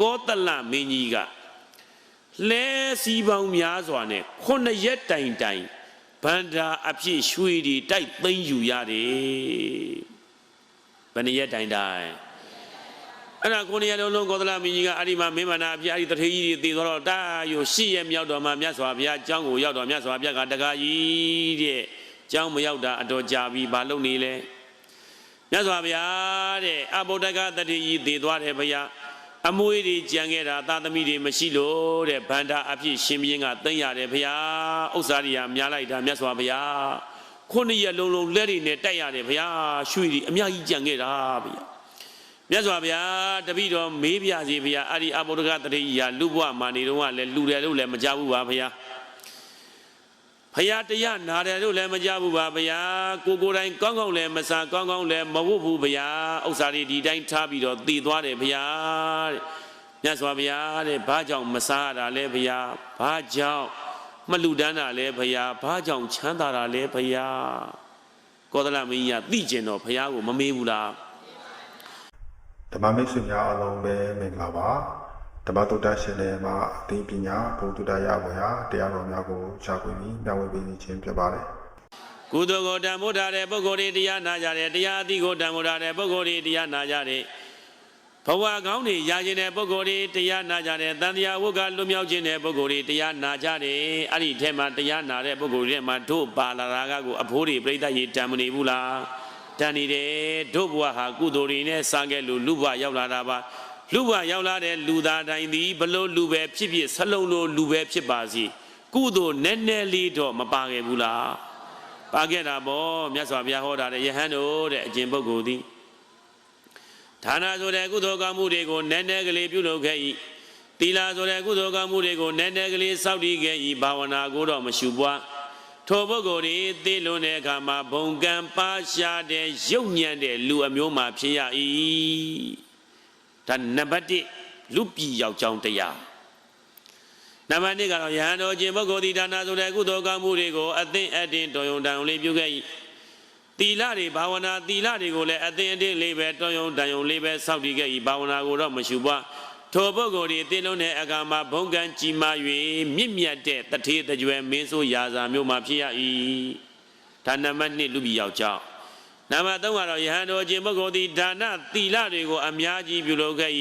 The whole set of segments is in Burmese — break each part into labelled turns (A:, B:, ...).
A: ကောသလမင်းကြီးကလဲစီးပေါင်းများစွာနဲ့ခုနှစ်ရက်တိုင်တိုင်ဗန္ဒာအဖြစ်ရွှေတွေတိုက်သိမ်းယူရတယ်ဘယ်နှစ်ရက်တိုင်တိုင်အဲ့ဒါကိုနေရလုံးလုံးကောသလမင်းကြီးကအဲ့ဒီမှာမင်းမနာအဖြစ်အဲ့ဒီတထေကြီးတွေတည်သွားတော့တာယူရှစ်ရက်မြောက်တော့မှမြတ်စွာဘုရားအကြောင်းကိုရောက်တော့မြတ်စွာဘုရားကတကားကြီးတဲ့ကျောင်းမရောက်တာအတော်ကြာပြီဘာလုပ်နေလဲမြတ်စွာဘုရားတဲ့အဘုဒ္ဓကတတိကြီးတည်သွားတယ်ဘုရား အမွေတွေကြံခဲ့တာသာသမီတွေမရှိလို့တဲ့ဗန္ဒာအဖြစ်ရှင်ဘုရင်ကသိမ့်ရတယ်ဘုရားဥစ္စာတွေကများလိုက်တာမြတ်စွာဘုရားခုနှစ်ရက်လုံးလုံးလက်တွေနဲ့တိုက်ရတယ်ဘုရားရွှေတွေအများကြီးကြံခဲ့တာဘုရားမြတ်စွာဘုရားတပည့်တော်မေးပြစီဘုရားအဲ့ဒီအဘုဒ္ဓကတတိကြီးဟာလူဘဝမှာနေတော့ကလည်းလူတယ်လို့လည်းမကြဘူးပါဘုရား ဖရာတရားနာတယ်လို့လည်းမကြဘူးပါဗျာကိုကိုယ်တိုင်ကောင်းကောင်းလည်းမစားကောင်းကောင်းလည်းမဝတ်ဘူးဗျာဥစ္စာတွေဒီတိုင်းထားပြီးတော့တည်သွားတယ်ဗျာတဲ့မြတ်စွာဘုရားတဲ့ဘာကြောင့်မစားရတာလဲဗျာဘာကြောင့်မလူဒန်းတာလဲဗျာဘာကြောင့်ချမ်းသာတာလဲဗျာကောသလမင်းကြီးကသိကျင်တော့ဘုရားကိုမမေးဘူးလား
B: ဓမ္မမိတ်ဆွေများအားလုံးပဲမင်္ဂလာပါ ဓမ္မတုဒ္ဒရှင်လည်းမှာအသိပညာဘုဒ္ဓတရားရပါရာတရားတော်များကိုရှားခွင့်ပြီးမျှဝေပေးခြင်းဖြစ်ပါတယ်
A: ကုသိုလ်ကိုတန်ဖိုးထားတဲ့ပုဂ္ဂိုလ်တွေတရားနာကြတယ်တရားအသီးကိုတန်ဖိုးထားတဲ့ပုဂ္ဂိုလ်တွေတရားနာကြတယ်ဘဝကောင်းတွေရခြင်းတဲ့ပုဂ္ဂိုလ်တွေတရားနာကြတယ်တန်တရားဝုတ်ကလွတ်မြောက်ခြင်းတဲ့ပုဂ္ဂိုလ်တွေတရားနာကြတယ်အဲ့ဒီထဲမှာတရားနာတဲ့ပုဂ္ဂိုလ်တွေထဲမှာတို့ပါလာတာကကိုအဖိုးတွေပြိဿရေတန်မနေဘူးလားတန်နေတယ်တို့ဘဝဟာကုသိုလ်တွေနဲ့စားခဲ့လို့လူဘဝရောက်လာတာပါ လူဘဝရောက်လာတဲ့လူသားတိုင်းသည်ဘလို့လူပဲဖြစ်ဖြစ်ဆလုံးလို့လူပဲဖြစ်ပါစီကုသိုလ်နည်းနည်းလေးတော့မပါခဲ့ဘူးလားပါခဲ့တာပေါ့မြတ်စွာဘုရားဟောတာတဲ့ယဟန်တို့တဲ့အကျင့်ပုဂ္ဂိုလ်သည်ဌာနဆိုတဲ့ကုသိုလ်ကောင်းမှုတွေကိုနည်းနည်းကလေးပြုလုပ်ခဲ့၏သီလဆိုတဲ့ကုသိုလ်ကောင်းမှုတွေကိုနည်းနည်းကလေးစောင့်တည်ခဲ့၏ဘာဝနာကိုတော့မရှုပွားထိုပုဂ္ဂိုလ်တွေသိလွန်တဲ့အခါမှာဘုံကံပါရှားတဲ့ရုပ်ညံ့တဲ့လူအမျိုးမှာဖြစ်ရ၏ ဒါနံပါတ်1လူပြည်ယောက်ျောင်းတရားနံပါတ်1ကတော့ယဟန်တော်ခြင်းပုဂ္ဂိုလ်ဒီဒါနာဆိုတဲ့ကုသိုလ်ကောင်းမှုတွေကိုအသင်အတင်တော်ယုံတန်ယုံလေးပြုခဲ့၏သီလတွေဘာဝနာသီလတွေကိုလည်းအသင်အတင်လေးပဲတော်ယုံတန်ယုံလေးပဲစောင့်တည်ခဲ့၏ဘာဝနာကိုတော့မရှုပွားထိုပုဂ္ဂိုလ်ဒီသိလုံးတဲ့အကမှာဘုံကံကြီးမား၍မြင့်မြတ်တဲ့တထေတကြွယ်မင်းဆိုးရာဇာမျိုးမှာဖြစ်ရ၏ဒါနံပါတ်1လူပြည်ယောက်ျောင်း နံပါတ်3ကတော့ယဟန်တော်ခြင်းပုဂ္ဂိုလ်ဒီဒါနသီလတွေကိုအများကြီးပြုလုပ်ခဲ့၏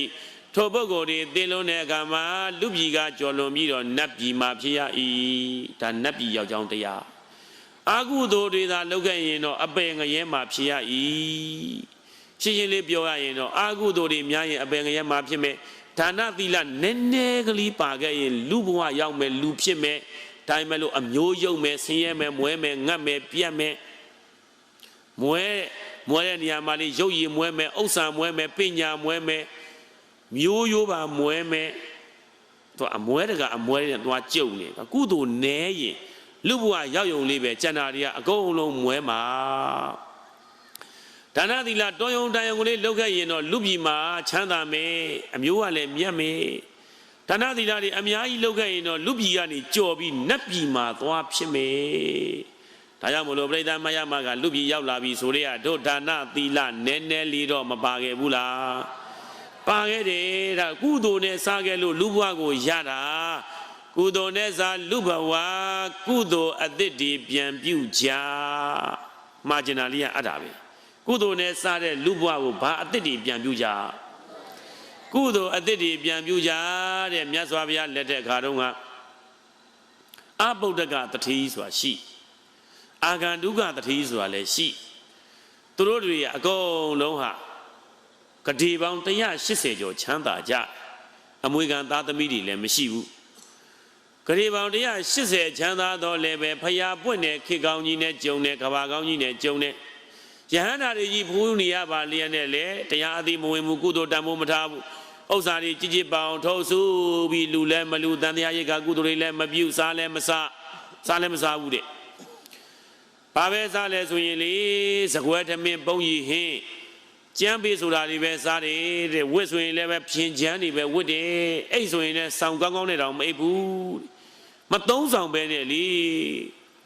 A: ထိုပုဂ္ဂိုလ်ဒီသိလုံးတဲ့အခါမှာလူပြည်ကကြော်လွန်ပြီးတော့နတ်ပြည်မှာဖြစ်ရ၏ဒါနတ်ပြည်ယောက်ျောင်းတရားအာဟုသိုလ်တွေသာလုပ်ခဲ့ရင်တော့အပယ်ငရဲမှာဖြစ်ရ၏ရှင်းရှင်းလေးပြောရရင်တော့အာဟုသိုလ်တွေများရင်အပယ်ငရဲမှာဖြစ်မယ်ဒါနသီလနည်းနည်းကလေးပါခဲ့ရင်လူဘဝရောက်မယ်လူဖြစ်မယ်ဒါပေမဲ့လို့အမျိုးယုံမယ်ဆင်းရဲမယ်မွဲမယ်ငတ်မယ်ပြတ်မယ် မွဲမွဲတဲ့နေရာမှာလေးရုပ်ရည်မွဲမယ်ဥစ္စာမွဲမယ်ပညာမွဲမယ်မျိုးရိုးပါမွဲမယ်သူအမွဲတကအမွဲနဲ့သွားကြုံနေကုသိုလ်နဲရင်လူဘဝရောက်ယုံလေးပဲကျန်တာတွေကအကုန်လုံးမွဲမှာဒါနသီလတော်ယုံတန်ယုံကလေးလောက်ခဲ့ရင်တော့လူပြည်မှာချမ်းသာမယ်အမျိုးကလည်းမြတ်မယ်ဒါနသီလတွေအများကြီးလောက်ခဲ့ရင်တော့လူပြည်ကနေကြော်ပြီးနတ်ပြည်မှာသွားဖြစ်မယ် ဒါကြောင့်မလို့ပြိဿမယမကလူပြည်ရောက်လာပြီဆိုရဲကတို့ဒါနသီလနည်းနည်းလေးတော့မပါခဲ့ဘူးလားပါခဲ့တယ်ဒါကုသိုလ်နဲ့စားခဲ့လို့လူဘဝကိုရတာကုသိုလ်နဲ့စားလူဘဝကုသိုလ်အသစ်တွေပြန်ပြုကြမှာကျင်တာလေးကအဲ့ဒါပဲကုသိုလ်နဲ့စားတဲ့လူဘဝကိုဘာအသစ်တွေပြန်ပြုကြကုသိုလ်အသစ်တွေပြန်ပြုကြတဲ့မြတ်စွာဘုရားလက်ထက်ခါတုန်းကအဗုဒ္ဓကတတိဆိုတာရှိ အာဂန္တုကတတိဆိုတာလည်းရှိသူတို့တွေကအကုန်လုံးဟာဂတိပေါင်း180ကျော်ချမ်းသာကြအမွေခံသားသမီးတွေလည်းမရှိဘူးဂတိပေါင်း180ချမ်းသာတော့လည်းပဲဖျားပွင့်တဲ့ခေကောင်းကြီးနဲ့ဂျုံတဲ့ကဘာကောင်းကြီးနဲ့ဂျုံတဲ့ယဟန္တာတွေကြီးဖူးနေရပါလျက်နဲ့လေတရားအသိမဝင်ဘူးကုသိုလ်တန်ဖို့မထားဘူးဥစ္စာတွေကြည်ကြည်ပအောင်ထုတ်စုပြီးလူလည်းမလူတန်တရားရိတ်ကကုသိုလ်တွေလည်းမပြုစားလည်းမစားစားလည်းမစားဘူးတဲ့ ဘာပဲစားလဲဆိုရင်လေစကွဲထမင်းပုံကြီးဟင်းကြမ်းပေးဆိုတာတွေပဲစားတယ်တဲ့ဝစ်ဆိုရင်လည်းပဲဖြင်ချမ်းတွေပဲဝစ်တယ်အိတ်ဆိုရင်လည်းစောင်ကောင်းကောင်းနဲ့တောင်မအိပ်ဘူးမသုံးဆောင်ပဲနဲ့လေ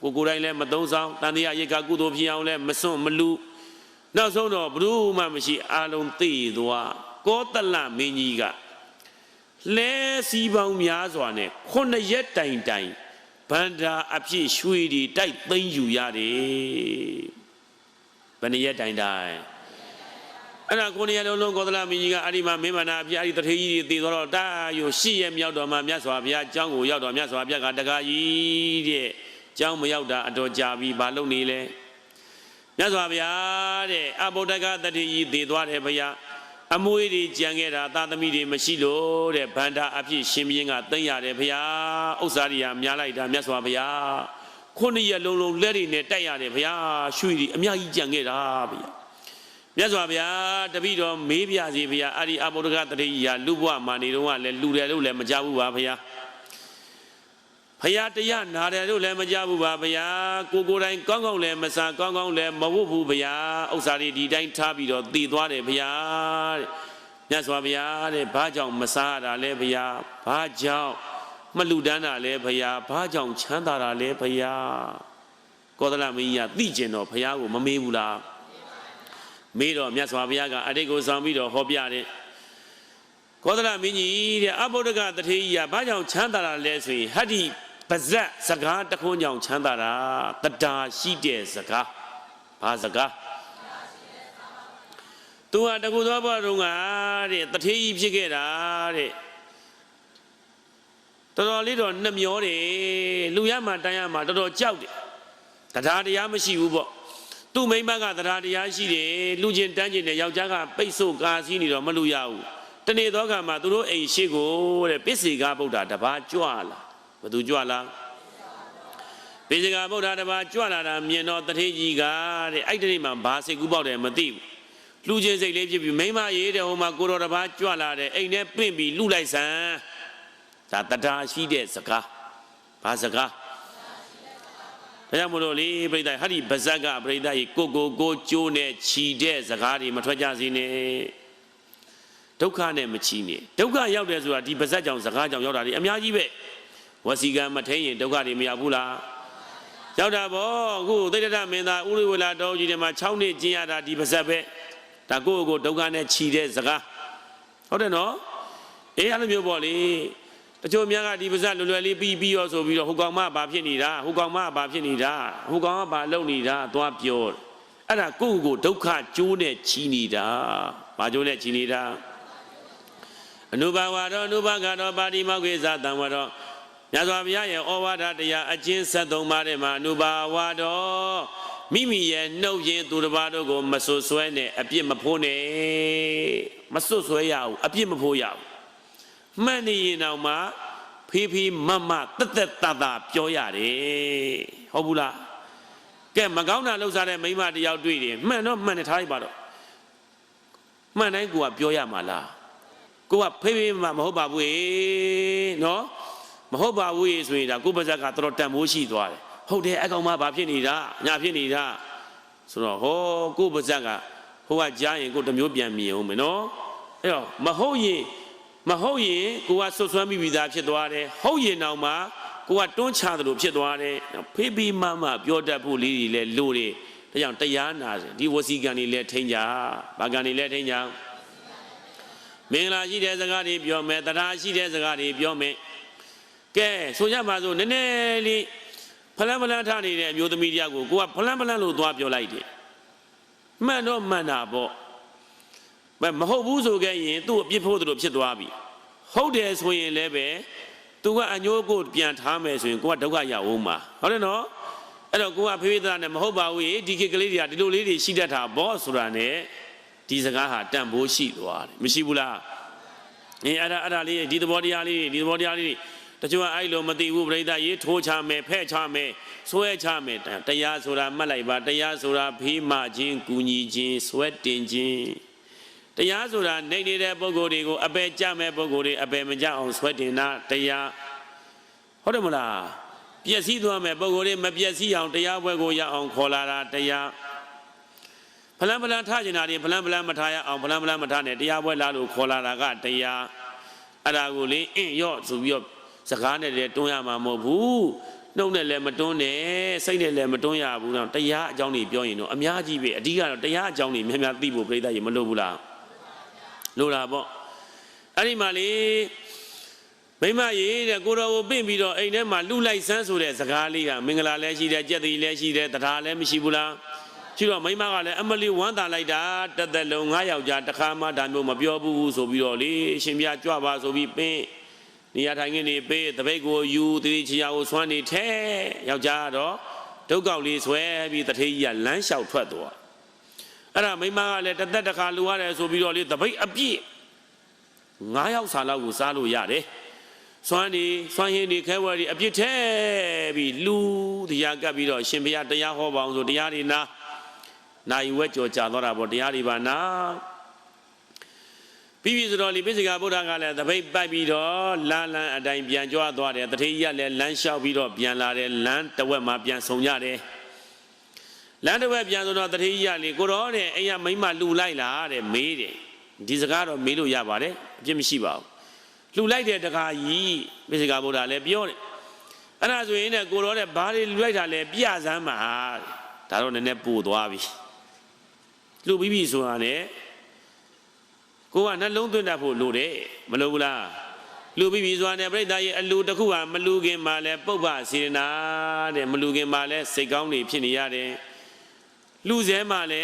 A: ကိုကိုယ်တိုင်းလည်းမသုံးဆောင်တန်တရားရိတ်ကကုသိုလ်ဖြစ်အောင်လည်းမစွန့်မလူနောက်ဆုံးတော့ဘ ᱹ မှမရှိအာလုံးသိသွားကောတလမင်းကြီးကလဲစီးပေါင်းများစွာနဲ့ခုနှစ်ရက်တိုင်တိုင် ဗန္ဒာအဖြစ်ရွှေတွေတိုက်သိမ်းယူရတယ်ဘယ်နှစ်ရက်တိုင်တိုင်အဲ့ဒါကိုနေရလုံးလုံးကောသလမင်းကြီးကအဲ့ဒီမှာမင်းမနာအဖြစ်အဲ့ဒီတထေးကြီးတွေတည်တော့တာယူရှစ်ရက်မြောက်တော်မှာမြတ်စွာဘုရားအကြောင်းကိုရောက်တော်မြတ်စွာဘုရားကတကားကြီးတဲ့ကျောင်းမရောက်တာအတော်ကြာပြီဘာလုပ်နေလဲမြတ်စွာဘုရားတဲ့အဘုဒ္ဓကတထေးကြီးတည်သွားတယ်ဘုရား အမွေတွေကြံခဲ့တာသာသမီတွေမရှိလို့တဲ့ဗန္ဒာအဖြစ်ရှင်ဘုရင်ကသိမ့်ရတယ်ဘုရားဥစ္စာတွေကများလိုက်တာမြတ်စွာဘုရားခုနှစ်ရက်လုံးလုံးလက်တွေနဲ့တိုက်ရတယ်ဘုရားရွှေတွေအများကြီးကြံခဲ့တာဘုရားမြတ်စွာဘုရားတပိတော်မေးပြစီဘုရားအဲ့ဒီအဘုဒ္ဓကတထေးကြီးကလူဘဝမှာနေတော့ကလည်းလူတယ်လို့လည်းမကြဘူးပါဘုရား ဖယားတရားနာတယ်လို့လည်းမကြဘူးပါဗျာကိုကိုယ်တိုင်ကောင်းကောင်းလည်းမစားကောင်းကောင်းလည်းမဝတ်ဘူးဗျာဥစ္စာတွေဒီတိုင်းထားပြီးတော့တည်သွားတယ်ဗျာတဲ့မြတ်စွာဘုရားတဲ့ဘာကြောင့်မစားရတာလဲဗျာဘာကြောင့်မလူဒန်းတာလဲဗျာဘာကြောင့်ချမ်းသာတာလဲဗျာကောသလမင်းကြီးကသိကျင်တော့ဘုရားကိုမမေးဘူးလားမေးတော့မြတ်စွာဘုရားကအတိတ်ကိုဆောင်ပြီးတော့ဟောပြတယ်ကောသလမင်းကြီးတဲ့အဘုဒ္ဓကတထေးကြီးကဘာကြောင့်ချမ်းသာတာလဲဆိုရင်ဟတ္တိ ပါဇက်စကားတခွန်းကြောင့်ချမ်းသာတာတတာရှိတဲ့စကားဘာစကားသူဟာတကူသောဘဝတုန်းကတဲ့တထေးကြီးဖြစ်ခဲ့တာတဲ့တော်တော်လေးတော့နှမျောတယ်လူရမှတန်းရမှတော်တော်ကြောက်တယ်တရားတရားမရှိဘူးပေါ့သူ့မိမကတရားတရားရှိတယ်လူချင်းတန်းချင်းနဲ့ယောက်ျားကပိတ်ဆို့ကာစီးနေတော့မလူရဘူးတနေ့သောကမှာသူတို့အိမ်ရှိကိုတဲ့ပစ္စေကဗုဒ္ဓတပါးကြွလာ ဘသူကြွလာပိစကဗုဒ္ဓတပါးကြွလာတာမြင်တော့တထေးကြီးကတဲ့အဲ့ဒီနေ့မှဘာစိတ်ကူးပေါက်တယ်မသိဘူးလူချင်းစိတ်လေးဖြစ်ပြီးမိမရေးတဲ့ဟိုမှာကိုတော်တပါးကြွလာတယ်အိမ်နဲ့ပင့်ပြီးလူလိုက်စမ်းဒါတရားရှိတဲ့စကားဘာစကားဒါကြောင့်မလို့လေပြိဿဟာဒီဗဇက်ကပြိဿကြီးကိုကိုကိုကျိုးနဲ့ခြီတဲ့စကားတွေမထွက်ကြစေနဲ့ဒုက္ခနဲ့မချီနဲ့ဒုက္ခရောက်တယ်ဆိုတာဒီဗဇက်ကြောင့်စကားကြောင့်ရောက်တာဒီအများကြီးပဲ ဝစီကံမထိန်ရင်ဒုက္ခတွေမရောက်ဘူးလားရောက်တာဗောအခုသိတ္တမင်းသားဥရိဝေလာတော်ကြီးတွေမှာ6နှစ်ကျင်းရတာဒီပါဇက်ပဲဒါကိုယ့်ကိုယ်ဒုက္ခနဲ့ခြီတဲ့စကားဟုတ်တယ်နော်အေးအဲ့လိုမျိုးပေါ့လေတချို့များကဒီပါဇက်လွယ်လွယ်လေးပြီးပြီးရောဆိုပြီးတော့ဟိုကောင်မဘာဖြစ်နေတာဟိုကောင်မဘာဖြစ်နေတာဟိုကောင်ကဘာလုပ်နေတာသွားပြောအဲ့ဒါကိုယ့်ကိုယ်ဒုက္ခကျိုးနဲ့ခြီနေတာဘာကျိုးနဲ့ခြီနေတာအနုဘာဝရောအနုဘာကတော့ပါတိမောက္ခေသတံဝရော မြတ်စွာဘုရားရဲ့ဩဝါဒတရားအကျဉ်း73ပါးထဲမှာအနုဘာဝတော်မိမိရဲ့နှုတ်ရင်သူတစ်ပါးတို့ကိုမဆွဆွဲနဲ့အပြစ်မဖိုးနဲ့မဆွဆွဲရဘူးအပြစ်မဖိုးရဘူးမှန်နေရင်တော့မှဖေးဖေးမမတက်တက်တတပြောရတယ်ဟုတ်ဘူးလားကဲမကောင်းတာလှုပ်ရှားတဲ့မိမတယောက်တွေ့တယ်မှန်တော့မှန်တယ်ထားလိုက်ပါတော့မှန်တိုင်းကိုကပြောရမှာလားကိုကဖေးဖေးမမဟုတ်ပါဘူးနော် မဟုတ်ပါဘူးရေဆိုရင်ဒါကိုပါဇက်ကတော်တော်တန်ဖိုးရှိသွားတယ်ဟုတ်တယ်အကောင်မဘာဖြစ်နေတာညာဖြစ်နေတာဆိုတော့ဟောကိုပါဇက်ကဟိုကကြားရင်ကိုတစ်မျိုးပြန်မြင်အောင်မယ်နော်အဲ့တော့မဟုတ်ရင်မဟုတ်ရင်ကိုကဆွဆွမ်းမိပြီးသားဖြစ်သွားတယ်ဟုတ်ရင်တော့မှကိုကတွန်းချတယ်လို့ဖြစ်သွားတယ်ဖေးဖေးမမပြောတတ်ဖို့လေးတွေလဲလို့တယ်ဒါကြောင့်တရားနာတယ်ဒီဝစီကံတွေလဲထိန်ကြဘာကံတွေလဲထိန်ကြမင်္ဂလာရှိတဲ့စကားတွေပြောမယ်တရားရှိတဲ့စကားတွေပြောမယ် ကဲဆိုကြပါစို့နည်းနည်းလေးဖလန်းဖလန်းထနေတဲ့အမျိုးသမီးတရားကိုကိုကဖလန်းဖလန်းလို့သွားပြောလိုက်တယ်မှန်တော့မှန်တာပေါ့မဟုတ်ဘူးဆိုခဲ့ရင်သူ့အပြစ်ဖို့တို့ဖြစ်သွားပြီဟုတ်တယ်ဆိုရင်လည်းပဲသူကအညိုးကိုပြန်ထားမယ်ဆိုရင်ကိုကဒုက္ခရအောင်မှာဟုတ်တယ်နော်အဲ့တော့ကိုကဖေးဖေးသားနဲ့မဟုတ်ပါဘူးဒီခေတ်ကလေးတွေကဒီလိုလေးတွေရှိတတ်တာဘောဆိုတာနဲ့ဒီစကားဟာတန်ဖိုးရှိသွားတယ်မရှိဘူးလားအင်းအဲ့ဒါအဲ့ဒါလေးဒီသဘောတရားလေးဒီသဘောတရားလေးတ ချို့ကအဲ့လိုမသိဘူးပြိဿရေးထိုးချမယ်ဖဲ့ချမယ်ဆွဲချမယ်တရားဆိုတာမှတ်လိုက်ပါတရားဆိုတာဖေးမခြင်းကူညီခြင်းဆွဲတင်ခြင်းတရားဆိုတာနေနေတဲ့ပုဂ္ဂိုလ်တွေကိုအပယ်ကြမဲ့ပုဂ္ဂိုလ်တွေအပယ်မကြအောင်ဆွဲတင်တာတရားဟုတ်တယ်မလားပျက်စီးသွားမဲ့ပုဂ္ဂိုလ်တွေမပျက်စီးအောင်တရားပွဲကိုရအောင်ခေါ်လာတာတရားဖလန်ဖလန်ထားကျင်တာတွေဖလန်ဖလန်မထားရအောင်ဖလန်ဖလန်မထားနဲ့တရားပွဲလာလို့ခေါ်လာတာကတရားအဲ့ဒါကိုလေအင့်ရော့ဆိုပြီးတော့ စကားနဲ့လည်းတွန်းရမှာမဟုတ်ဘူးနှုတ်နဲ့လည်းမတွန်းနဲ့စိတ်နဲ့လည်းမတွန်းရဘူးတော့တရားအကြောင်းတွေပြောရင်တော့အများကြီးပဲအဓိကတော့တရားအကြောင်းတွေများများသိဖို့ပြိတ္တရေမလိုဘူးလားလိုတာပေါ့အဲ့ဒီမှာလေမိမရေတဲ့ကိုတော်ကိုပင့်ပြီးတော့အိမ်ထဲမှာလှူလိုက်ဆန်းဆိုတဲ့စကားလေးကမင်္ဂလာလည်းရှိတယ်ကြက်တီလည်းရှိတယ်တရားလည်းမရှိဘူးလားရှိတော့မိမကလည်းအမလီဝမ်းသာလိုက်တာတသက်လုံးငါးယောက်ျားတစ်ခါမှဒါမျိုးမပြောဘူးဆိုပြီးတော့လေအရှင်ပြကြွပါဆိုပြီးပင့် နေရာထိုင်ခင်းနေပေးတပိတ်ကိုယူတိတိချရာကိုဆွမ်းနေထဲယောက်ျားကတော့ဒုက္ကောက်လေးဆွဲပြီးတထေးကြီးကလမ်းလျှောက်ထွက်သွားအဲ့ဒါမိမကလည်းတသက်တစ်ခါလူရတယ်ဆိုပြီးတော့လေတပိတ်အပြည့်ငါးယောက်စာလောက်ကိုစားလို့ရတယ်စွမ်းနေစွမ်းရင်းနေခဲဝဲဒီအပြစ်ထဲပြီးလူတရားကပ်ပြီးတော့ရှင်ဘုရားတရားဟောပါအောင်ဆိုတရားတွေနာနိုင်ဝဲကြော်ကြတော့တာပေါ့တရားတွေပါနာ ပြီးပြီဆိုတော့ဒီပိစိကဗုဒ္ဓကလည်းတပိတ်ပိုက်ပြီးတော့လမ်းလန်းအတိုင်းပြန်ကြွသွားတယ်တထေကြီးကလည်းလမ်းလျှောက်ပြီးတော့ပြန်လာတယ်လမ်းတစ်ဝက်မှာပြန်ဆုံကြတယ်လမ်းတစ်ဝက်ပြန်ဆိုတော့တထေကြီးကလေကိုတော့တဲ့အိမ်ကမိမလူလိုက်လားတဲ့မေးတယ်ဒီစကားတော့မေးလို့ရပါတယ်အပြစ်မရှိပါဘူးလှူလိုက်တဲ့တခါကြီးပိစိကဗုဒ္ဓလည်းပြောတယ်အဲ့ဒါဆိုရင်ねကိုတော်တဲ့ဘာတွေလှူလိုက်တာလဲပြစမ်းပါဒါတော့နည်းနည်းပို့သွားပြီလှူပြီးပြီဆိုတာ ਨੇ ကိုကနှလုံးသွင်းတတ်ဖို့လိုတယ်မလိုဘူးလားလှူပြီးပြီဆိုတာ ਨੇ ပြိတ္တာရဲ့အလှူတစ်ခုဟာမလှူခင်မှာလဲပုပ္ပစေနာတဲ့မလှူခင်မှာလဲစိတ်ကောင်းနေဖြစ်နေရတယ်လှူစဲမှာလဲ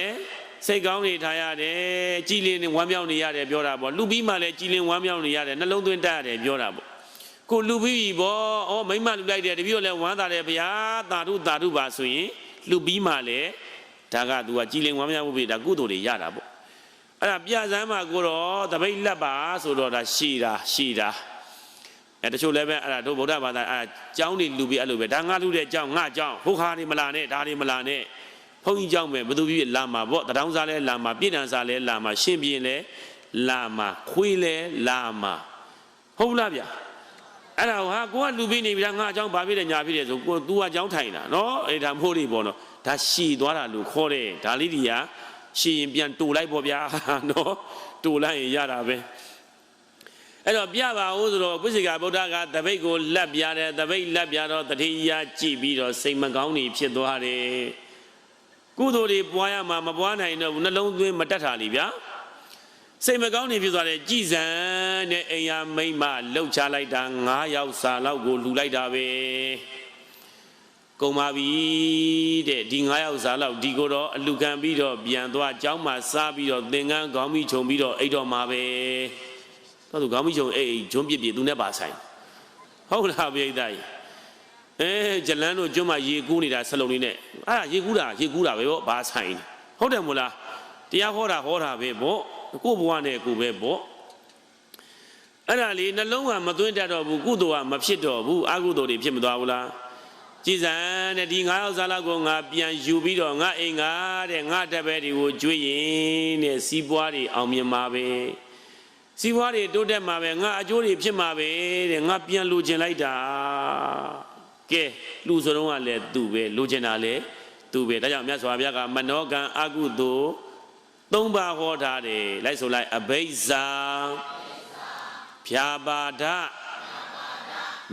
A: စိတ်ကောင်းနေထားရတယ်ကြည်လင်နေဝမ်းမြောက်နေရတယ်ပြောတာပေါ့လူပြီးမှလည်းကြည်လင်ဝမ်းမြောက်နေရတယ်နှလုံးသွင်းတတ်ရတယ်ပြောတာပေါ့ကိုလူပြီးပြီပေါ့ဩမိမလူလိုက်တယ်တပည့်တော်လည်းဝမ်းသာတယ်ဗျာတာဓုတာဓုပါဆိုရင်လူပြီးမှလည်းဒါက तू ကကြည်လင်ဝမ်းမြောက်မှုပြီဒါကုသိုလ်တွေရတာပေါ့ အဲ့ဒါပြစမ်းမှာကိုတော့တပိတ်လက်ပါဆိုတော့ဒါရှိတာရှိတာအဲတချို့လည်းပဲအဲ့ဒါတို့ဗုဒ္ဓဘာသာအဲ့ကျောင်းတွေလူပြီးအဲ့လိုပဲဒါငါလူတဲ့ကျောင်းငါကျောင်းဟုတ်ခါတွေမလာနဲ့ဒါတွေမလာနဲ့ဘုန်းကြီးကြောင့်ပဲဘသူပြည့်လာမှာပေါ့တထောင်စားလဲလာမှာပြည်တန်စားလဲလာမှာရှင်ပြင်းလဲလာမှာခွေးလဲလာမှာဟုတ်လားဗျအဲ့ဒါဟာကိုကလူပြီးနေပြီလားငါအကြောင်းဘာဖြစ်လဲညာဖြစ်တယ်ဆိုကို तू အကြောင်းထိုင်တာနော်အဲ့ဒါမဟုတ်နေပေါ့နော်ဒါရှည်သွားတာလို့ခေါ်တယ်ဒါလေးတွေက ရှည်ရင်ပြန်တူလိုက်ပေါ့ဗျာနော်တူလိုက်ရင်ရတာပဲအဲ့တော့ပြပါဦးဆိုတော့ပုစိကဗုဒ္ဓကတပိတ်ကိုလက်ပြတယ်တပိတ်လက်ပြတော့တတိယကြည့်ပြီးတော့စိတ်မကောင်းနေဖြစ်သွားတယ်ကုသိုလ်တွေပွားရမှာမပွားနိုင်တော့ဘူးနှလုံးသွင်းမတက်တာလीဗျာစိတ်မကောင်းနေဖြစ်သွားတယ်ကြည်စံတဲ့အိမ်ယာမိမ့်မလှုပ်ချလိုက်တာ9ယောက်စာလောက်ကိုလှူလိုက်တာပဲ ကုန်ပါပြီတဲ့ဒီ9ယောက်စားလောက်ဒီကိုတော့အလူခံပြီးတော့ပြန်သွားကျောင်းမှာစားပြီးတော့သင်္ကန်းခေါင်းမိခြုံပြီးတော့အိတ်တော်မှာပဲတော့သူခေါင်းမိခြုံအိတ်အိတ်ဂျွန်းပြစ်ပြစ်သူနဲ့ပါဆိုင်ဟုတ်လားပြိဿကြီးအဲဇလန်းတို့ကျွန်းမှာရေကူးနေတာဆလုံးလေးနဲ့အဲ့ဒါရေကူးတာရေကူးတာပဲဗောဘာဆိုင်ဟုတ်တယ်မို့လားတရားဟောတာဟောတာပဲဗောကို့ဘဝနဲ့ကိုပဲဗောအဲ့ဒါလေးနှလုံးကမသွင်းတတ်တော့ဘူးကုသိုလ်ကမဖြစ်တော့ဘူးအကုသိုလ်တွေဖြစ်မသွားဘူးလား ကြည်စံတဲ့ဒီငါးယောက်စားလောက်ကိုငါပြန်ယူပြီးတော့ငါအိမ်ကတဲ့ငါတပည့်တွေကိုကြွေးရင်တဲ့စီးပွားတွေအောင်မြင်မှာပဲစီးပွားတွေတိုးတက်မှာပဲငါအကျိုးတွေဖြစ်မှာပဲတဲ့ငါပြန်လူကျင်လိုက်တာကဲလူစလုံးကလည်းသူပဲလိုချင်တာလည်းသူပဲဒါကြောင့်မြတ်စွာဘုရားကမနောကံအကုသိုလ်သုံးပါးဟောထားတယ်လိုက်ဆိုလိုက်အဘိဇာဖြာပါဒ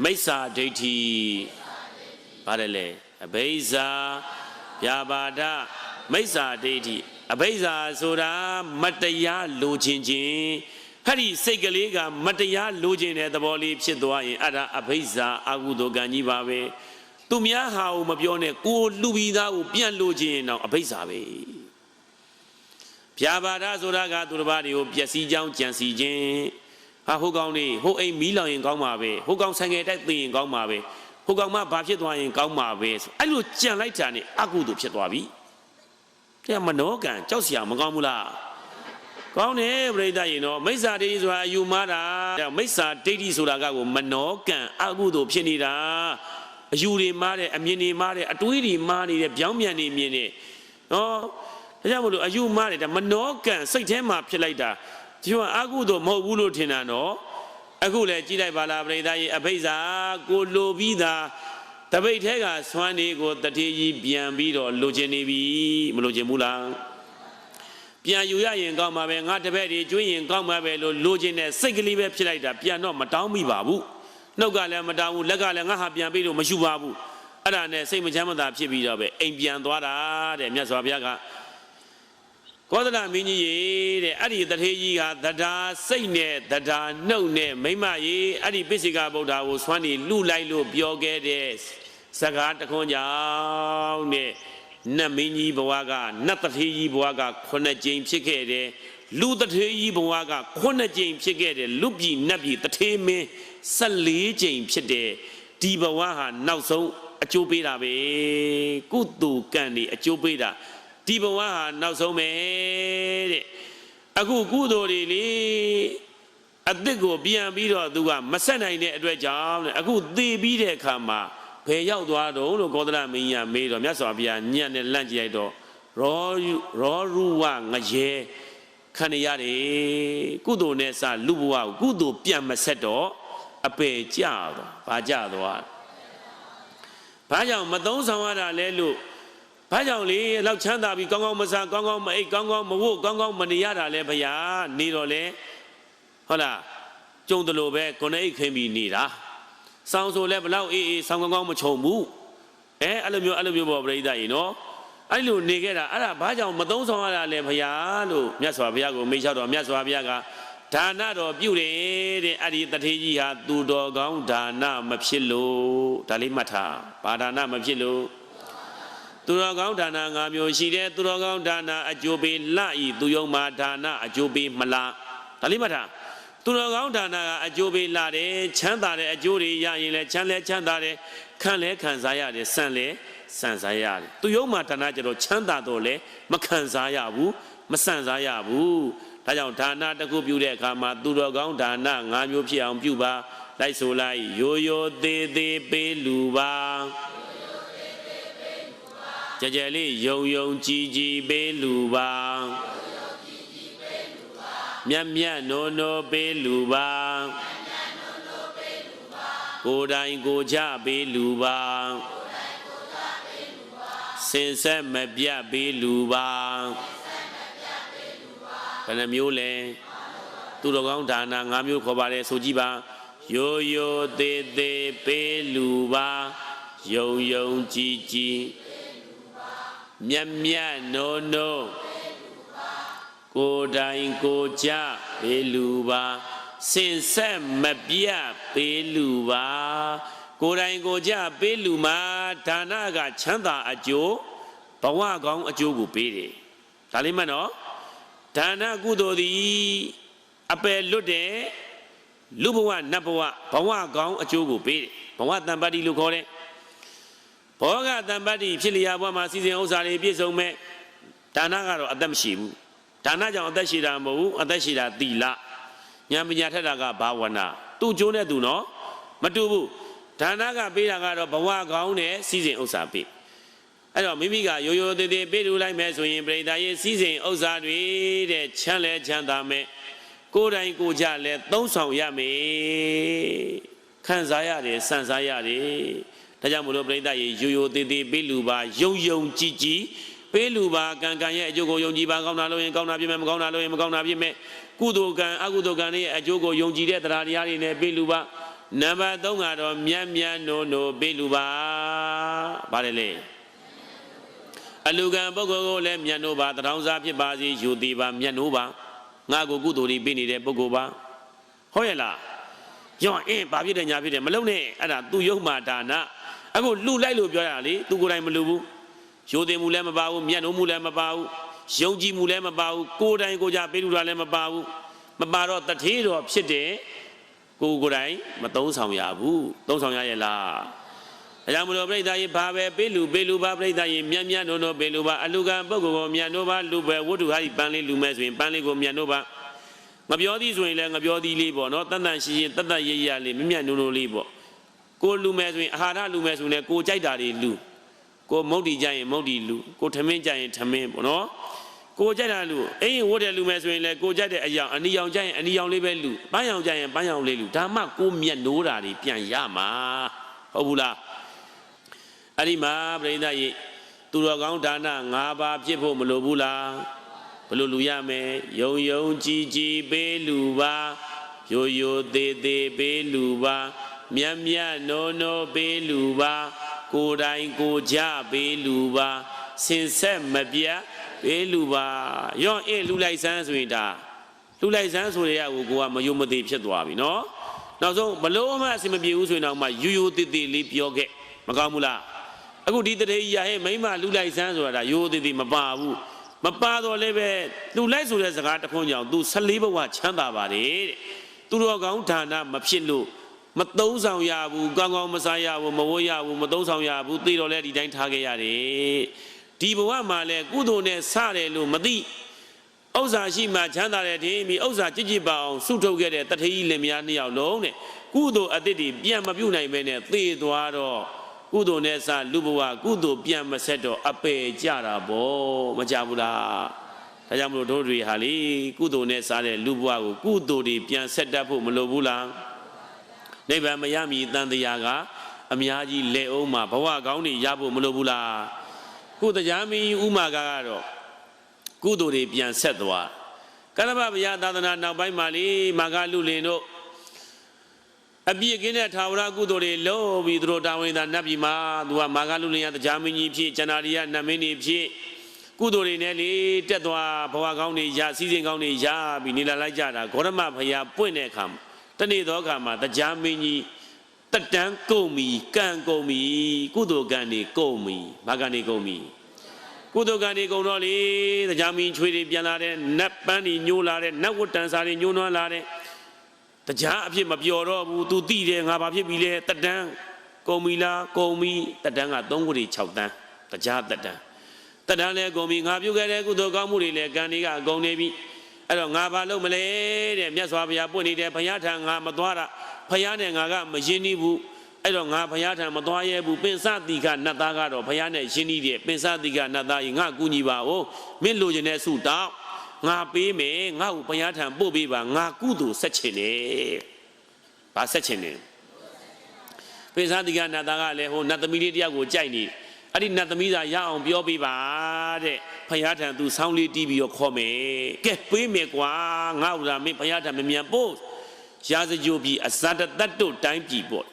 A: မိစ္ဆာဒိဋ္ဌိ ပါတယ်လေအဘိဇာဖြာပါဒမိစ္ဆာဒိဋ္ဌိအဘိဇာဆိုတာမတရားလိုချင်ခြင်းအဲ့ဒီစိတ်ကလေးကမတရားလိုချင်တဲ့သဘောလေးဖြစ်သွားရင်အဲ့ဒါအဘိဇာအကုသိုလ်ကံကြီးပါပဲသူများဟာကိုမပြောနဲ့ကိုလူပြီးသားကိုပြန်လိုချင်ရင်တော့အဘိဇာပဲဖြာပါဒဆိုတာကသူတစ်ပါးတွေကိုပျက်စီးကြောင်းကြံစီခြင်းဟာဟိုကောင်နေဟိုအိမ်မီးလောင်ရင်ကောင်းပါပဲဟိုကောင်ဆိုင်ငယ်တိုက်သိရင်ကောင်းပါပဲ ဟိုကောင်မဘာဖြစ်သွားရင်ကောင်းမှာပဲဆိုအဲ့လိုကြံလိုက်တာနဲ့အကုသို့ဖြစ်သွားပြီတဲ့မနောကံကြောက်စရာမကောင်းဘူးလားကောင်းတယ်ပြိဿရင်တော့မိစ္ဆာဒိဋ္ဌိဆိုတာအယူမှားတာမိစ္ဆာဒိဋ္ဌိဆိုတာကကိုမနောကံအကုသို့ဖြစ်နေတာအယူတွေမှားတယ်အမြင်တွေမှားတယ်အတွေးတွေမှားနေတယ်ပြောင်းပြန်နေမြင်နေနော်ဒါကြောင့်မလို့အယူမှားတယ်ဒါမနောကံစိတ်ထဲမှာဖြစ်လိုက်တာဒီကအကုသို့မဟုတ်ဘူးလို့ထင်တာနော် အခုလည်းကြည့်လိုက်ပါလားပြိဿရင်အဘိဇာကိုလိုပြီးသားတပိတ်ထဲကဆွမ်းနေကိုတတိကြီးပြန်ပြီးတော့လိုချင်နေပြီမလိုချင်ဘူးလားပြန်ယူရရင်ကောင်းမှာပဲငါတပည့်တွေကျွေးရင်ကောင်းမှာပဲလို့လိုချင်တဲ့စိတ်ကလေးပဲဖြစ်လိုက်တာပြန်တော့မတောင်းမိပါဘူးနှုတ်ကလည်းမတောင်းဘူးလက်ကလည်းငါဟာပြန်ပြီးလို့မရှိပါဘူးအဲ့ဒါနဲ့စိတ်မချမ်းမသာဖြစ်ပြီးတော့ပဲအိမ်ပြန်သွားတာတဲ့မြတ်စွာဘုရားက ကောသလမင်းကြီးရေတဲ့အဲ့ဒီတထေးကြီးကသဒ္ဓါစိတ်နဲ့သဒ္ဓါနှုတ်နဲ့မိမ့်မရေအဲ့ဒီပိစိကဗုဒ္ဓကိုဆွမ်းနေလူလိုက်လို့ပြောခဲ့တဲ့စကားတခွန်းကြောင့်တဲ့နတ်မင်းကြီးဘဝကနတ်တထေးကြီးဘဝကခုနှစ်ကြိမ်ဖြစ်ခဲ့တယ်လူတထေးကြီးဘဝကခုနှစ်ကြိမ်ဖြစ်ခဲ့တယ်လူပြည်နတ်ပြည်တထေးမင်း14ကြိမ်ဖြစ်တယ်ဒီဘဝဟာနောက်ဆုံးအကျိုးပေးတာပဲကုသိုလ်ကံနေအကျိုးပေးတာ ဒီဘဝဟာနောက်ဆုံးပဲတဲ့အခုကုသိုလ်တွေလေအသစ်ကိုပြန်ပြီးတော့သူကမဆက်နိုင်တဲ့အတွက်ကြောင့်တဲ့အခုသေပြီးတဲ့အခါမှာဘယ်ရောက်သွားတော့လို့ကောသလမင်းကြီးကမေးတော့မြတ်စွာဘုရားညံ့နဲ့လန့်ကြည့်လိုက်တော့ရောယုရောရုဝငရဲခံရရတယ်ကုသိုလ်နဲ့စလူဘဝကိုကုသိုလ်ပြန်မဆက်တော့အပေကြတော့ဘာကြသွားလဲဘာကြောင့်မသုံးဆောင်ရတာလဲလို့ ဘာကြောင့်လေလောက်ချမ်းသာပြီးကောင်းကောင်းမစားကောင်းကောင်းမအိပ်ကောင်းကောင်းမဝတ်ကောင်းကောင်းမနေရတာလဲဘုရားနေတော့လေဟုတ်လားကြုံတယ်လို့ပဲကိုယ်နဲ့အိတ်ခင်းပြီးနေတာစောင်းဆိုလဲဘလောက်အေးအေးစောင်းကောင်းကောင်းမခြုံဘူးအဲအဲ့လိုမျိုးအဲ့လိုမျိုးပေါ့ပြိဿကြီးနော်အဲ့လိုနေခဲ့တာအဲ့ဒါဘာကြောင့်မသုံးဆောင်ရတာလဲဘုရားလို့မြတ်စွာဘုရားကိုမေးလျှောက်တော့မြတ်စွာဘုရားကဒါနတော်ပြုတယ်တဲ့အဲ့ဒီတထေးကြီးဟာသူတော်ကောင်းဒါနမဖြစ်လို့ဒါလေးမှတ်ထားဘာဒါနမဖြစ်လို့ သူတော်ကောင်းဒါန၅မျိုးရှိတယ်သူတော်ကောင်းဒါနအကျိုးပေးလှဤသူယုံမှာဒါနအကျိုးပေးမလားဒါလေးမှတ်ထားသူတော်ကောင်းဒါနကအကျိုးပေးလှတယ်ချမ်းသာတဲ့အကျိုးတွေရရင်လည်းချမ်းလဲချမ်းသာတယ်ခံလဲခံစားရတယ်ဆန့်လဲဆန့်စားရတယ်သူယုံမှာဒါနကျတော့ချမ်းသာတော့လဲမခံစားရဘူးမဆန့်စားရဘူးဒါကြောင့်ဒါနတစ်ခုပြုတဲ့အခါမှာသူတော်ကောင်းဒါန၅မျိုးဖြစ်အောင်ပြုပါလိုက်ဆိုလိုက်ရိုးရိုးသေးသေးပေးလူပါ ကြကြလေးယုံယုံကြည်ကြည်ပေးလူပါမြတ်မြတ်နိုးနိုးပေးလူပါကိုယ်တိုင်ကိုယ်ချပေးလူပါစင်ဆက်မပြတ်ပေးလူပါဘယ်နှမျိုးလဲသူတော်ကောင်းဒါန၅မျိုးခေါ်ပါတယ်ဆိုကြည့်ပါရိုးရိုးသေးသေးပေးလူပါယုံယုံကြည်ကြည် မြတ်မြတ်နိုးနိုးကိုယ်တိုင်ကိုကြပေလူပါစင်ဆက်မပြတ်ပေလူပါကိုယ်တိုင်ကိုကြပေးလူမှာဒါနကချမ်းသာအကျိုးဘဝကောင်းအကျိုးကိုပေးတယ်ဒါလေးမှတ်နော်ဒါနကုသိုလ်သည်အပယ်လွတ်တယ်လူဘဝနတ်ဘဝဘဝကောင်းအကျိုးကိုပေးတယ်ဘဝတံပတ္တိလို့ခေါ်တယ် ဘောဂတံပတ္တိဖြစ်လျာဘဝမှာစီစဉ်ဥစ္စာတွေပြည့်စုံမဲ့ဒါနကတော့အသက်မရှိဘူးဒါနကြောင့်အသက်ရှိတာမဟုတ်ဘူးအသက်ရှိတာသီလဉာဏ်ပညာထက်တာကဘာဝနာသူ့ကျိုးနဲ့သူနော်မတူဘူးဒါနကပေးတာကတော့ဘဝကောင်းတဲ့စီစဉ်ဥစ္စာပေးအဲ့တော့မိမိကရိုးရိုးသေးသေးပေးလူလိုက်မယ်ဆိုရင်ပြိတ္တာရဲ့စီစဉ်ဥစ္စာတွေတဲ့ချမ်းလဲချမ်းသာမဲ့ကိုယ်တိုင်ကိုယ်ကြလဲသုံးဆောင်ရမယ်ခံစားရတယ်စံစားရတယ် ဒါကြောင့်မလို့ပြိဿရေရိုးရိုးသေးသေးပေးလူပါယုံယုံကြည်ကြည်ပေးလူပါကံကံရဲ့အကျိုးကိုယုံကြည်ပါကောင်းတာလို့ရင်ကောင်းတာဖြစ်မယ်မကောင်းတာလို့ရင်မကောင်းတာဖြစ်မယ်ကုသိုလ်ကံအကုသိုလ်ကံရဲ့အကျိုးကိုယုံကြည်တဲ့တရားတရားတွေနဲ့ပေးလူပါနံပါတ်3ကတော့မြတ်မြတ်နိုးနိုးပေးလူပါဗါတယ်လေအလူကံပုဂ္ဂိုလ်ကိုလည်းမြတ်နိုးပါတထောင်စားဖြစ်ပါစေယူသေးပါမြတ်နိုးပါငါကိုကုသိုလ်တွေပေးနေတဲ့ပုဂ္ဂိုလ်ပါဟုတ်ရဲ့လားကြောင့်အင်းဘာဖြစ်တယ်ညာဖြစ်တယ်မလုံနဲ့အဲ့ဒါသူယုံမာဒါန အခုလှလိုက်လို့ပြောရတာလေသူကိုယ်တိုင်မလူဘူးရိုသေမှုလည်းမပါဘူးမျက်နှာမှုလည်းမပါဘူးယုံကြည်မှုလည်းမပါဘူးကိုယ်တိုင်ကိုယ်ကြပေးလူတာလည်းမပါဘူးမပါတော့တထေးတော်ဖြစ်တယ်ကိုယ်ကိုယ်တိုင်မသုံးဆောင်ရဘူးသုံးဆောင်ရရဲ့လားအကြောင်းမလို့ပြိဿရေဘာပဲပေးလူပေးလူပါပြိဿရေမြတ်မြတ်နိုးနိုးပေးလူပါအလူကံပုဂ္ဂိုလ်ကိုမြတ်နိုးပါလူပဲဝတ္ထုဟာဒီပန်းလေးလူမဲ့ဆိုရင်ပန်းလေးကိုမြတ်နိုးပါငပြောသည်ဆိုရင်လည်းငပြောသည်လေးပေါ့နော်တန်တန်ရှင်းရှင်းတတ်တတ်ရရလေးမြမြနိုးနိုးလေးပေါ့ ကိုလူမဲ့ဆိုရင်အာဟာရလူမဲ့ဆိုရင်ကိုကြိုက်တာတွေလူကိုမုတ်တီကြရင်မုတ်တီလူကိုထမင်းကြရင်ထမင်းပေါ့နော်ကိုကြိုက်တာလူအိမ်ဝတ်တဲ့လူမဲ့ဆိုရင်လည်းကိုကြိုက်တဲ့အယောင်အနီရောင်ကြရင်အနီရောင်လေးပဲလူပန်းရောင်ကြရင်ပန်းရောင်လေးလူဒါမှကိုမြတ်နိုးတာတွေပြန်ရမှာဟုတ်ဘူးလားအဲ့ဒီမှာပြိဿရေသူတော်ကောင်းဒါန၅ပါးဖြစ်ဖို့မလိုဘူးလားဘယ်လိုလူရမယ်ယုံယုံကြည်ကြည်ပေးလူပါရိုးရိုးသေးသေးပေးလူပါ မြတ်မြတ်နိုးနိုးပေးလူပါ ကိုယ်တိုင်ကိုယ်ကြပေးလူပါစင်ဆက်မပြတ်ပေးလူပါရော့အေးလူလိုက်စမ်းဆိုရင်ဒါလူလိုက်စမ်းဆိုရကိုကိုကမယုံမသိဖြစ်သွားပြီနော်နောက်ဆုံးဘလို့မှအဆင်မပြေဘူးဆိုရင်တော့မှယူယူတိတိလေးပြောခဲ့မကောင်းဘူးလားအခုဒီတရေကြီးရဟဲ့မိမလူလိုက်စမ်းဆိုတာဒါယူယူတိတိမပါဘူးမပါတော့လည်းပဲလူလိုက်ဆိုတဲ့စကားတစ်ခွန်းကြောင့် तू 14ဘဝချမ်းသာပါတယ်တဲ့သူတော်ကောင်းဌာနမဖြစ်လို့ မသုံးဆောင်ရဘူးကောင်းကောင်းမစားရဘူးမဝတ်ရဘူးမသုံးဆောင်ရဘူးသိတော့လဲဒီတိုင်းထားခဲ့ရတယ်ဒီဘဝမှာလဲကုသိုလ်နဲ့စတယ်လို့မသိဥစ္စာရှိမှချမ်းသာတယ်ထင်ပြီးဥစ္စာကြစ်ကြစ်ပါအောင်စုထုတ်ခဲ့တဲ့တထေးကြီးလင်မယားနှစ်ယောက်လုံးတဲ့ကုသိုလ်အတ္တိပြန်မပြုတ်နိုင်ပဲနဲ့သေသွားတော့ကုသိုလ်နဲ့စလူဘဝကုသိုလ်ပြန်မဆက်တော့အပေကြတာပေါ့မကြဘူးလားဒါကြောင့်မလို့တို့တွေဟာလေကုသိုလ်နဲ့စားတဲ့လူဘဝကိုကုသိုလ်တွေပြန်ဆက်တတ်ဖို့မလိုဘူးလား နိဗ္ဗာန်မရမီတန်တရားကအများကြီးလက်အောင်မှာဘဝကောင်းတွေရဖို့မလိုဘူးလားခုတရားမင်းဥမာကကတော့ကုသိုလ်တွေပြန်ဆက်သွားကရဗဗျာသာသနာနောက်ပိုင်းမှာလေမာဂလူလင်တို့အပြည့်ကင်းတဲ့ထာဝရကုသိုလ်တွေလုပ်ပြီးသူတို့တာဝန်သာနတ်ပြည်မှာသူကမာဂလူလင်ရတရားမင်းကြီးဖြစ်ကျန်တာတွေကနတ်မင်းကြီးဖြစ်ကုသိုလ်တွေနဲ့လေတက်သွားဘဝကောင်းတွေရစီစဉ်ကောင်းတွေရပြီးနေလာလိုက်ကြတာဂေါရမဘုရားပွင့်တဲ့အခါမှာ တနေ့သောအခါမှာတရားမင်းကြီးတက်တန်းကုန်ပြီကံကုန်ပြီကုသိုလ်ကံတွေကုန်ပြီဘာကံတွေကုန်ပြီကုသိုလ်ကံတွေကုန်တော့လေတရားမင်းချွေတွေပြန်လာတဲ့နတ်ပန်းတွေညိုးလာတဲ့နတ်ဝတ္တန်စာတွေညိုးနွမ်းလာတဲ့တရားအဖြစ်မပျော်တော့ဘူး तू သိတယ်ငါဘာဖြစ်ပြီလဲတက်တန်းကုန်ပြီလားကုန်ပြီတက်တန်းက3ခုတွေ6တန်းတရားတက်တန်းတက်တန်းလည်းကုန်ပြီငါပြုတ်ခဲ့တဲ့ကုသိုလ်ကောင်းမှုတွေလည်းကံတွေကအကုန်နေပြီ အဲ့တော့ငါဘာလုပ်မလဲတဲ့မြတ်စွာဘုရားပွင့်နေတယ်ဘုရားထံငါမသွားတာဘုရားနဲ့ငါကမယဉ်နီးဘူးအဲ့တော့ငါဘုရားထံမသွားရဲဘူးပင်စတိကနတ်သားကတော့ဘုရားနဲ့ယဉ်နီးတယ်ပင်စတိကနတ်သားကြီးငါကူညီပါဦးမင်းလိုချင်တဲ့ဆုတောင်းငါပေးမယ်ငါ့ကိုဘုရားထံပို့ပေးပါငါကုသိုလ်ဆက်ချင်တယ်ဘာဆက်ချင်တယ်ပင်စတိကနတ်သားကလည်းဟိုနတ်သမီးလေးတယောက်ကိုကြိုက်နေတယ် အဲ့ဒီနတ်သမီးသာရအောင်ပြောပေးပါတဲ့ဖယားထံသူဆောင်းလေးတီးပြီးတော့ခေါ်မယ်ကဲပေးမယ်ကွာငါ့ဥလာမင်းဖယားထံမမြန်ပို့ရာဇကြိုပြီအဇတတတ်တို့တိုင်းပြီပေါ့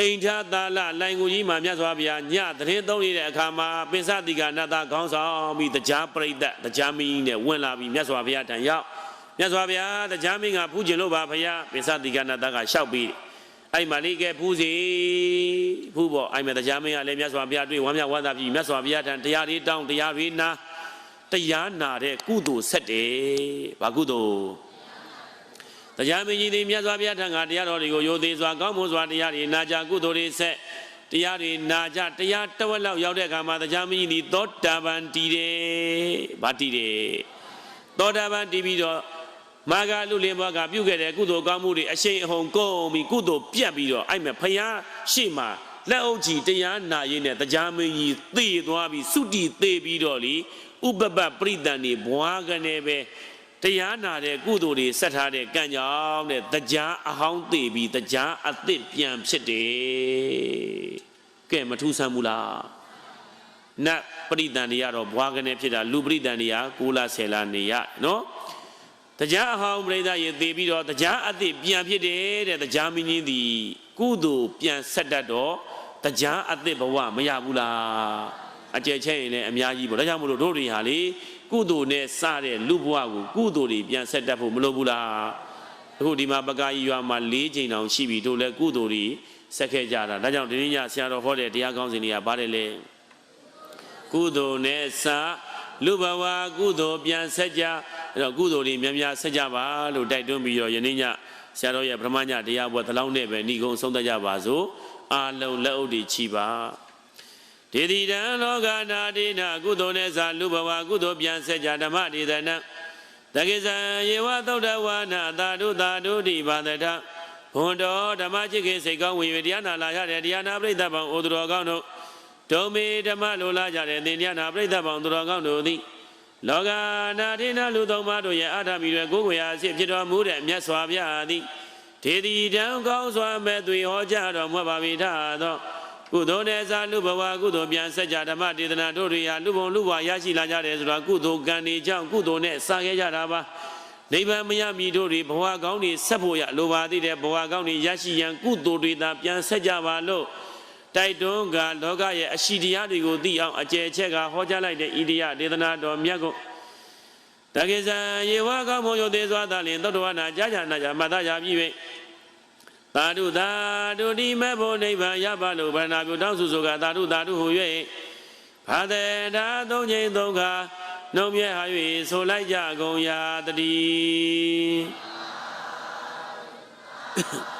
A: အိမ်ထာသာလလိုင်ကိုကြီးမှာမြတ်စွာဘုရားညသတင်းသုံးနေတဲ့အခါမှာပင်စတိကနတ်သားခေါင်းဆောင်ပြီးတရားပရိသတ်တရားမင်းနဲ့ဝင်လာပြီးမြတ်စွာဘုရားထံရောက်မြတ်စွာဘုရားတရားမင်းကဖူးကျင်လို့ပါဘုရားပင်စတိကနတ်သားကလျှောက်ပြီး အဲ့မှာလေးကဲဖူးစီဖူးပေါ့အဲ့မှာတရားမင်းကလည်းမြတ်စွာဘုရားတွေ့ဝမ်းမြောက်ဝမ်းသာပြီးမြတ်စွာဘုရားထံတရားတွေတောင်းတရားတွေနာတရားနာတဲ့ကုသိုလ်ဆက်တယ်ဘာကုသိုလ်တရားမင်းကြီးသည်မြတ်စွာဘုရားထံကတရားတော်တွေကိုယိုသေးစွာကောင်းမွန်စွာတရားတွေနာကြကုသိုလ်တွေဆက်တရားတွေနာကြတရားတဝက်လောက်ရောက်တဲ့အခါမှာတရားမင်းကြီးသည်သောတာပန်တည်တယ်။ဘာတည်တယ်။သောတာပန်တည်ပြီးတော့ မာဂလူလင်ဘွားကပြုခဲ့တဲ့ကုသိုလ်ကောင်းမှုတွေအရှိန်အဟုန်ကုန်ပြီးကုသိုလ်ပြတ်ပြီးတော့အဲ့မဲ့ဖယားရှေ့မှာလက်အုပ်ကြီးတရားနာရင်းနဲ့တရားမင်းကြီးသေသွားပြီးသုတိသေပြီးတော့လေဥပပပရိသန်နေဘွားကနေပဲတရားနာတဲ့ကုသိုလ်တွေဆက်ထားတဲ့ကံကြောင့်တဲ့တရားအဟောင်းသိပြီးတရားအသစ်ပြန်ဖြစ်တယ်။ကဲမထူးဆန်းဘူးလား။နတ်ပရိသန်တွေကတော့ဘွားကနေဖြစ်တာလူပရိသန်တွေက6လ10လနေရနော်။ တရားအဟောင်းပရိသတ်ရေသိပြီးတော့တရားအသစ်ပြန်ဖြစ်တယ်တဲ့တရားမင်းကြီးသည်ကုသိုလ်ပြန်ဆက်တတ်တော့တရားအသစ်ဘဝမရဘူးလား။အကျယ်ချဲ့ရင်လည်းအများကြီးပေါ့ဒါကြောင့်မလို့တို့တွေဟာလေကုသိုလ်နဲ့စတဲ့လူဘဝကိုကုသိုလ်တွေပြန်ဆက်တတ်ဖို့မလိုဘူးလားအခုဒီမှာပကာကြီးရွာမှာ၄ချိန်တောင်ရှိပြီတို့လည်းကုသိုလ်တွေဆက်ခဲ့ကြတာဒါကြောင့်ဒီနေ့ညဆရာတော်ဟောတဲ့တရားကောင်းစဉ်တွေကဘာလဲလဲကုသိုလ်နဲ့စ လူဘဝကုသိုလ်ပြန်ဆက်ကြအဲ့တော့ကုသိုလ်တွေများများဆက်ကြပါလို့တိုက်တွန်းပြီးတော့ယနေ့ညဆရာတော်ရဲ့ပထမညတရားပွဲတလောင်းနဲ့ပဲဏိကုံဆုံးသက်ကြပါစို့အာလုံးလက်အုပ်တွေချီပါဒေတိတံလောကနာတိနာကုသိုလ်နဲ့စာလူဘဝကုသိုလ်ပြန်ဆက်ကြဓမ္မဒေသနံတကိစ္စံယေဝသုဒ္ဓဝါနာသာဓုသာဓုတိပါဒတဘွန်တော်ဓမ္မချစ်ခင်စိတ်ကောင်းဝင်၍တရားနာလာရတဲ့တရားနာပရိသတ်ပေါင်းအိုသူတော်ကောင်းတို့ ဒုံမေဓမ္မလိုလာကြတဲ့သင်တရားနာပရိသတ်ပေါင်းသူတော်ကောင်းတို့သည်လောကနာတိနာလူသုံးပါးတို့ရဲ့အာထမီတွေကိုယ်ကိုယ်ရာအဖြစ်ဖြစ်တော်မူတဲ့မြတ်စွာဘုရားသည်ဒေတိတံကောင်းစွာမဲ့သွေဟောကြားတော်မူပါပြီထသောကုသိုလ်နဲ့စာလူဘဝကုသိုလ်ပြန်ဆက်ကြဓမ္မဒေသနာတို့တွေဟာလူဘုံလူဘဝရရှိလာကြတယ်ဆိုတာကုသိုလ်ကံတွေကြောင့်ကုသိုလ်နဲ့စာခဲ့ကြတာပါနိဗ္ဗာန်မရမီတို့တွေဘဝကောင်းတွေဆက်ဖို့ရလိုပါသေးတယ်ဘဝကောင်းတွေရရှိရန်ကုသိုလ်တွေသာပြန်ဆက်ကြပါလို့ တတိုက်တွန်းကလောကရဲ့အရှိတရားတွေကိုသိအောင်အကျယ်ချက်ကဟောကြားလိုက်တဲ့ဣရိယဒေသနာတော်မြတ်ကိုတကိစ္စယေဝကောင်းမုံယုတ်သေးစွာသာလင်သုတ္တဝနာကြာကြာနာကြာမတ္တရာပြီး၍သာဓုသာဓုတိမေဖို့နိဗ္ဗာန်ရပါလို့ဗန္နာပြုတောင်းစုဆိုကသာဓုသာဓုဟူ၍ဘာတေတာသုံးချိန်သုံးခါနှုံမြဲဟာ၍ဆိုလိုက်ကြကုန်ရာတည်း